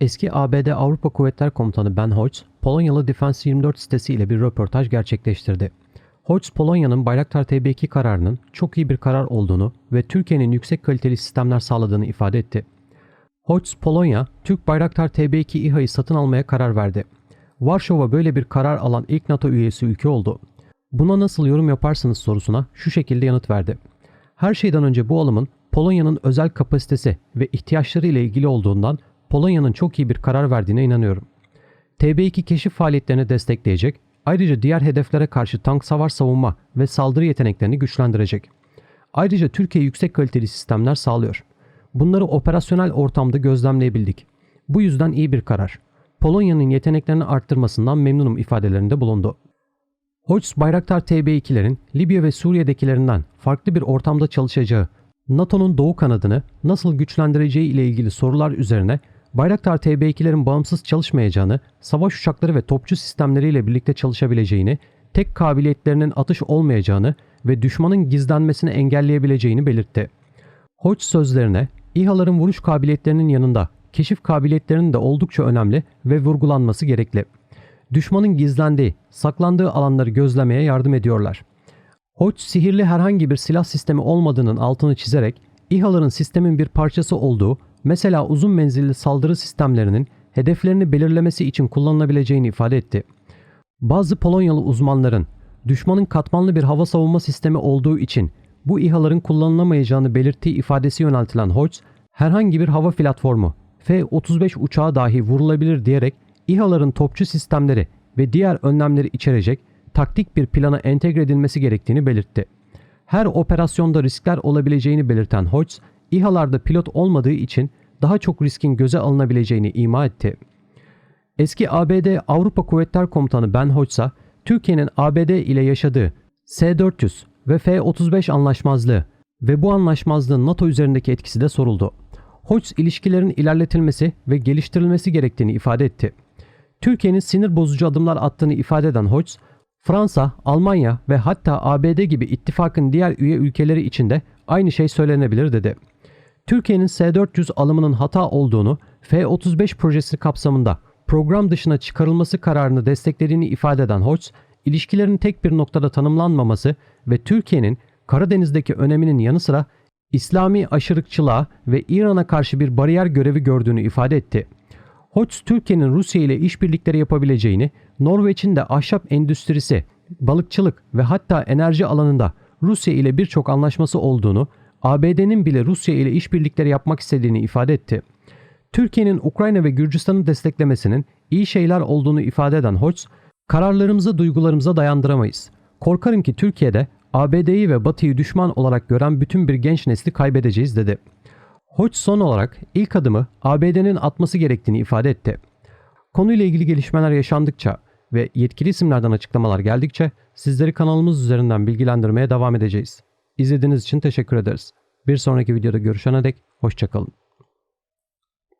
Eski ABD Avrupa Kuvvetler Komutanı Ben Hoyts, Polonyalı Defense 24 sitesi ile bir röportaj gerçekleştirdi. Hoyts, Polonya'nın Bayraktar TB2 kararının çok iyi bir karar olduğunu ve Türkiye'nin yüksek kaliteli sistemler sağladığını ifade etti. Hoyts, Polonya, Türk Bayraktar TB2 İHA'yı satın almaya karar verdi. Varşova böyle bir karar alan ilk NATO üyesi ülke oldu. Buna nasıl yorum yaparsınız sorusuna şu şekilde yanıt verdi. Her şeyden önce bu alımın Polonya'nın özel kapasitesi ve ihtiyaçları ile ilgili olduğundan Polonya'nın çok iyi bir karar verdiğine inanıyorum. TB2 keşif faaliyetlerini destekleyecek, ayrıca diğer hedeflere karşı tank savar savunma ve saldırı yeteneklerini güçlendirecek. Ayrıca Türkiye yüksek kaliteli sistemler sağlıyor. Bunları operasyonel ortamda gözlemleyebildik. Bu yüzden iyi bir karar. Polonya'nın yeteneklerini arttırmasından memnunum ifadelerinde bulundu. Hoyts Bayraktar TB2'lerin Libya ve Suriye'dekilerinden farklı bir ortamda çalışacağı, NATO'nun doğu kanadını nasıl güçlendireceği ile ilgili sorular üzerine Bayraktar TB2'lerin bağımsız çalışmayacağını, savaş uçakları ve topçu sistemleriyle birlikte çalışabileceğini, tek kabiliyetlerinin atış olmayacağını ve düşmanın gizlenmesini engelleyebileceğini belirtti. Hoyt sözlerine, İHA'ların vuruş kabiliyetlerinin yanında keşif kabiliyetlerinin de oldukça önemli ve vurgulanması gerekli. Düşmanın gizlendiği, saklandığı alanları gözlemeye yardım ediyorlar. Hoyt sihirli herhangi bir silah sistemi olmadığının altını çizerek İHA'ların sistemin bir parçası olduğu, mesela uzun menzilli saldırı sistemlerinin hedeflerini belirlemesi için kullanılabileceğini ifade etti. Bazı Polonyalı uzmanların düşmanın katmanlı bir hava savunma sistemi olduğu için bu İHA'ların kullanılamayacağını belirttiği ifadesi yöneltilen Hoyt, herhangi bir hava platformu F-35 uçağı dahi vurulabilir diyerek İHA'ların topçu sistemleri ve diğer önlemleri içerecek taktik bir plana entegre edilmesi gerektiğini belirtti. Her operasyonda riskler olabileceğini belirten Hoyts, İHA'larda pilot olmadığı için daha çok riskin göze alınabileceğini ima etti. Eski ABD Avrupa Kuvvetler Komutanı Ben Hoyts'a Türkiye'nin ABD ile yaşadığı S-400 ve F-35 anlaşmazlığı ve bu anlaşmazlığın NATO üzerindeki etkisi de soruldu. Hoyts ilişkilerin ilerletilmesi ve geliştirilmesi gerektiğini ifade etti. Türkiye'nin sinir bozucu adımlar attığını ifade eden Hoyts, Fransa, Almanya ve hatta ABD gibi ittifakın diğer üye ülkeleri için de aynı şey söylenebilir dedi. Türkiye'nin S-400 alımının hata olduğunu F-35 projesi kapsamında program dışına çıkarılması kararını desteklediğini ifade eden Hoyts, ilişkilerin tek bir noktada tanımlanmaması ve Türkiye'nin Karadeniz'deki öneminin yanı sıra İslami aşırılıkçılığa ve İran'a karşı bir bariyer görevi gördüğünü ifade etti. Hoyts, Türkiye'nin Rusya ile işbirlikleri yapabileceğini, Norveç'in de ahşap endüstrisi, balıkçılık ve hatta enerji alanında Rusya ile birçok anlaşması olduğunu, ABD'nin bile Rusya ile işbirlikleri yapmak istediğini ifade etti. Türkiye'nin Ukrayna ve Gürcistan'ı desteklemesinin iyi şeyler olduğunu ifade eden Hoyts, kararlarımızı duygularımıza dayandıramayız. Korkarım ki Türkiye'de ABD'yi ve Batı'yı düşman olarak gören bütün bir genç nesli kaybedeceğiz dedi. Hoç son olarak ilk adımı ABD'nin atması gerektiğini ifade etti. Konuyla ilgili gelişmeler yaşandıkça ve yetkili isimlerden açıklamalar geldikçe sizleri kanalımız üzerinden bilgilendirmeye devam edeceğiz. İzlediğiniz için teşekkür ederiz. Bir sonraki videoda görüşene dek hoşçakalın.